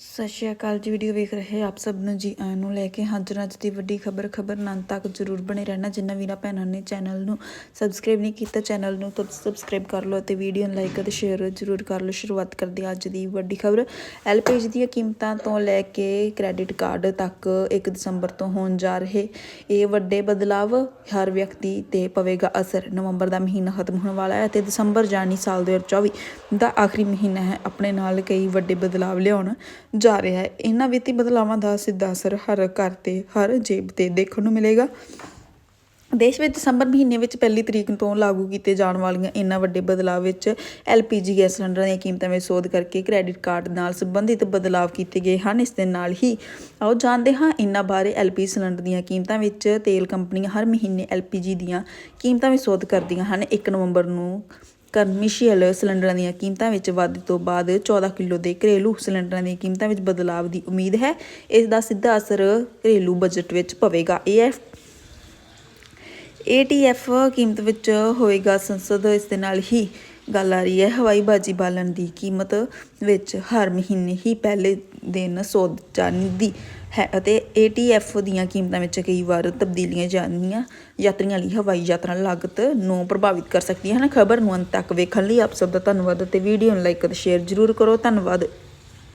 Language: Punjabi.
ਸਤਿ ਸ਼੍ਰੀ ਅਕਾਲ ਜੀ, ਵੀਡੀਓ ਵੇਖ ਰਹੇ ਆਪ ਸਭ ਨੂੰ ਜੀ, ਆਇਆਂ ਨੂੰ ਲੈ ਕੇ ਹਾਜ਼ਰ ਅੱਜ ਦੀ ਵੱਡੀ ਖਬਰ ਖਬਰ ਨਾਲ ਤੱਕ ਜਰੂਰ ਬਣੇ ਰਹਿਣਾ। ਜਿੰਨਾ ਵੀਰਾਂ ਭੈਣਾਂ ਨੇ ਚੈਨਲ ਨੂੰ ਸਬਸਕ੍ਰਾਈਬ ਨਹੀਂ ਕੀਤਾ, ਚੈਨਲ ਨੂੰ ਤਾਂ ਸਬਸਕ੍ਰਾਈਬ ਕਰ ਲਓ ਅਤੇ ਵੀਡੀਓ ਨੂੰ ਲਾਈਕ ਅਤੇ ਸ਼ੇਅਰ ਜਰੂਰ ਕਰ ਲਓ। ਸ਼ੁਰੂਆਤ ਕਰਦੇ ਹਾਂ ਅੱਜ ਦੀ ਵੱਡੀ ਖਬਰ। ਐਲਪੀਜੀ ਦੀਆਂ ਕੀਮਤਾਂ ਤੋਂ ਲੈ ਕੇ ਕ੍ਰੈਡਿਟ ਕਾਰਡ ਤੱਕ 1 ਦਸੰਬਰ ਤੋਂ ਹੋਣ ਜਾ ਰਹੇ। ਇਹ ਵੱਡੇ ਬਦਲਾਵ ਹਰ ਵਿਅਕਤੀ ਤੇ ਪਵੇਗਾ ਅਸਰ। ਨਵੰਬਰ ਦਾ ਮਹੀਨਾ ਖਤਮ ਹੋਣ ਵਾਲਾ ਹੈ ਅਤੇ ਦਸੰਬਰ ਜਾਨੀ ਸਾਲ 2024 ਦਾ ਆਖਰੀ ਮਹੀਨਾ ਹੈ। ਆਪਣੇ ਨਾਲ ਕਈ ਵੱਡੇ ਬਦਲਾਵ ਲਿਆਉਣ ਜਾ ਰਿਹਾ ਹੈ। ਇਹਨਾਂ ਵਿੱਤੀ ਬਦਲਾਵਾਂ ਦਾ ਸਿੱਧਾ ਅਸਰ ਹਰ ਘਰ ਤੇ, ਹਰ ਜੇਬ ਤੇ ਦੇਖਣ ਨੂੰ ਮਿਲੇਗਾ। ਦੇਸ਼ ਵਿੱਚ ਦਸੰਬਰ ਮਹੀਨੇ ਵਿੱਚ ਪਹਿਲੀ ਤਰੀਕ ਤੋਂ ਲਾਗੂ ਕੀਤੇ ਜਾਣ ਵਾਲੀਆਂ ਇਹਨਾਂ ਵੱਡੇ ਬਦਲਾਅ ਵਿੱਚ ਐਲਪੀਜੀ ਗੈਸ ਸਿਲੰਡਰਾਂ ਦੀਆਂ ਕੀਮਤਾਂ ਵਿੱਚ ਸੋਧ ਕਰਕੇ ਕ੍ਰੈਡਿਟ ਕਾਰਡ ਨਾਲ ਸੰਬੰਧਿਤ ਬਦਲਾਅ ਕੀਤੇ ਗਏ ਹਨ। ਇਸ ਦੇ ਨਾਲ ਹੀ, ਆਓ ਜਾਣਦੇ ਹਾਂ ਇਹਨਾਂ ਬਾਰੇ ਐਲਪੀਜੀ ਸਿਲੰਡਰ ਦੀਆਂ ਕੀਮਤਾਂ ਵਿੱਚ ਤੇਲ ਕੰਪਨੀਆਂ ਹਰ ਮਹੀਨੇ ਐਲਪੀਜੀ ਦੀਆਂ ਕੀਮਤਾਂ ਵਿੱਚ ਸੋਧ ਕਰਦੀਆਂ ਹਨ। 1 ਨਵੰਬਰ ਨੂੰ ਕਮਰਸ਼ੀਅਲ ਸਿਲੰਡਰਾਂ ਦੀਆਂ ਕੀਮਤਾਂ ਵਿੱਚ ਵਾਧੇ ਤੋਂ ਬਾਅਦ 14 ਕਿਲੋ ਦੇ ਘਰੇਲੂ ਸਿਲੰਡਰਾਂ ਦੀਆਂ ਕੀਮਤਾਂ ਵਿੱਚ ਬਦਲਾਅ ਦੀ ਉਮੀਦ ਹੈ। ਇਸ ਦਾ ਸਿੱਧਾ ਅਸਰ ਘਰੇਲੂ ਬਜਟ ਵਿੱਚ ਪਵੇਗਾ। ਇਹ ਏਟੀਐਫ ਕੀਮਤ ਵਿੱਚ ਹੋਏਗਾ ਸੰਸਦ, ਇਸ ਦੇ ਨਾਲ ਹੀ ਗੱਲ ਆ ਰਹੀ ਹੈ ਹਵਾਈ ਬਾਜੀ ਬਾਲਣ ਦੀ ਕੀਮਤ ਵਿੱਚ ਹਰ ਮਹੀਨੇ ਹੀ ਪਹਿਲੇ ਦਿਨ ਸੋਧ ਜਾਂਦੀ ਹੈ ਅਤੇ ਏਟੀਐਫ ਦੀਆਂ ਕੀਮਤਾਂ ਵਿੱਚ ਕਈ ਵਾਰ ਤਬਦੀਲੀਆਂ ਜਾਂਦੀਆਂ ਯਾਤਰੀਆਂ ਲਈ ਹਵਾਈ ਯਾਤਰਾ ਲਾਗਤ ਨੂੰ ਪ੍ਰਭਾਵਿਤ ਕਰ ਸਕਦੀਆਂ ਹਨ। ਖਬਰ ਨੂੰ ਅੰਤ ਤੱਕ ਵੇਖਣ ਲਈ ਆਪ ਸਭ ਦਾ ਧੰਨਵਾਦ ਅਤੇ ਵੀਡੀਓ ਨੂੰ ਲਾਈਕ ਅਤੇ ਸ਼ੇਅਰ ਜ਼ਰੂਰ ਕਰੋ। ਧੰਨਵਾਦ।